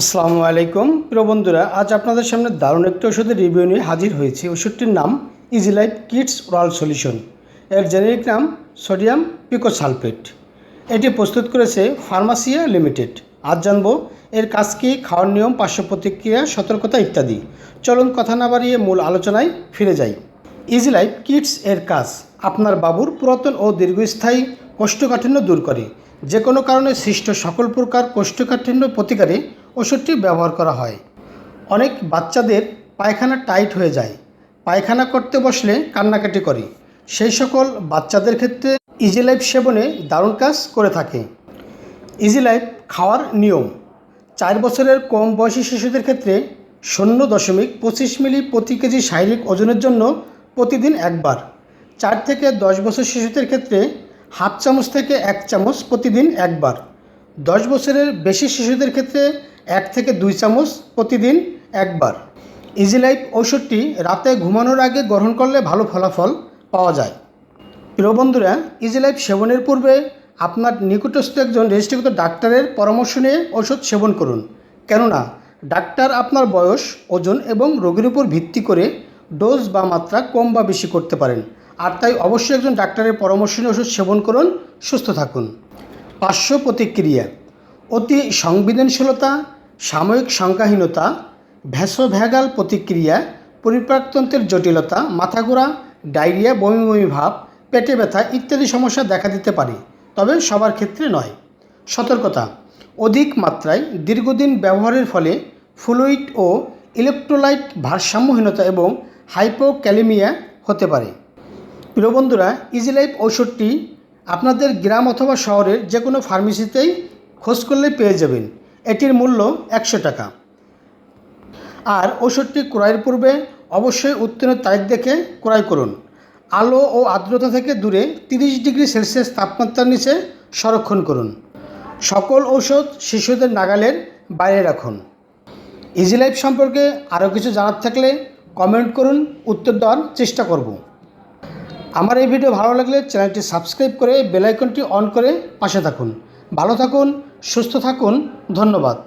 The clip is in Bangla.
আসসালামু আলাইকুম। প্রিয় বন্ধুরা, আজ আপনাদের সামনে দারুণ একটি ওষুধের রিভিউ নিয়ে হাজির হয়েছি। ওষুধটির নাম Easy Life Kids oral solution এর জেনেরিক নাম সোডিয়াম পিকোসালফেট। এটি প্রস্তুত করেছে ফার্মাসিয়া লিমিটেড। আজ জানব এর কাজ কি, খাওয়ার নিয়ম পার্শ্ব প্রতিক্রিয়া সতর্কতা ইত্যাদি। চলুন কথা না বাড়িয়ে মূল আলোচনায় ফিরে যাই। ইজি লাইফ কিডস এর কাজ, আপনার বাবুর পুরাতন ও দীর্ঘস্থায়ী কোষ্ঠকাঠিন্য দূর করে। যে কোনো কারণে সৃষ্ট সকল প্রকার কোষ্ঠকাঠিন্য প্রতিকারে ওষুধটি ব্যবহার করা হয়। অনেক বাচ্চাদের পায়খানা টাইট হয়ে যায়। পায়খানা করতে বসলে কান্নাকাটি করে। সেই সকল বাচ্চাদের ক্ষেত্রে ইজি লাইফ সেবনে দারুণ কাজ করে থাকে। ইজি লাইফ খাওয়ার নিয়ম। চার বছরের কম বয়সী শিশুদের ক্ষেত্রে শূন্য দশমিক পঁচিশ মিলি প্রতি কেজি শারীরিক ওজনের জন্য প্রতিদিন একবার। চার থেকে দশ বছর শিশুদের ক্ষেত্রে হাফ চামচ থেকে এক চামচ প্রতিদিন একবার। দশ বছরের বেশি শিশুদের ক্ষেত্রে এক থেকে দুই চামচ প্রতিদিন একবার। ইজি লাইফ ওষুধটি রাতে ঘুমানোর আগে গ্রহণ করলে ভালো ফলাফল পাওয়া যায়। প্রিয় বন্ধুরা ইজি লাইফ সেবনের পূর্বে আপনার নিকটস্থ একজন রেজিস্ট্রিকৃত ডাক্তারের পরামর্শ নিয়ে ওষুধ সেবন করুন। কেননা, ডাক্তার আপনার বয়স, ওজন এবং রোগীর উপর ভিত্তি করে ডোজ বা মাত্রা কম বা বেশি করতে পারেন। আর তাই অবশ্যই একজন ডাক্তারের পরামর্শ নিয়ে ওষুধ সেবন করুন, সুস্থ থাকুন। পার্শ্ব প্রতিক্রিয়া অতি সংবেদনশীলতা, সাময়িক সংখ্যাহীনতা ভ্যাসোভ্যাগাল প্রতিক্রিয়া পরিপাকতন্ত্রের জটিলতা মাথা ঘোরা ডায়রিয়া বমি বমি ভাব, পেটে ব্যথা ইত্যাদি সমস্যা দেখা দিতে পারে, তবে সবার ক্ষেত্রে নয়। সতর্কতা, অধিক মাত্রায় দীর্ঘদিন ব্যবহারের ফলে ফ্লুইড ও ইলেকট্রোলাইট ভারসাম্যহীনতা এবং হাইপোক্যালেমিয়া হতে পারে। প্রিয় বন্ধুরা ইজি লাইফ ঔষধটি আপনাদের গ্রাম অথবা শহরের যে কোনো ফার্মেসিতেই খোঁজ করলে পেয়ে যাবেন। এটির মূল্য একশো টাকা। আর ওষুধটি ক্রয়ের পূর্বে অবশ্যই উত্তীর্ণ তারিখ দেখে ক্রয় করুন। আলো ও আর্দ্রতা থেকে দূরে তিরিশ ডিগ্রি সেলসিয়াস তাপমাত্রার নিচে সংরক্ষণ করুন। সকল ঔষধ শিশুদের নাগালের বাইরে রাখুন। ইজি লাইফ সম্পর্কে আরও কিছু জানার থাকলে কমেন্ট করুন, উত্তর দেওয়ার চেষ্টা করব। আমার এই ভিডিও ভালো লাগলে চ্যানেলটি সাবস্ক্রাইব করে বেলাইকনটি অন করে পাশে থাকুন। ভালো থাকুন, সুস্থ থাকুন, ধন্যবাদ।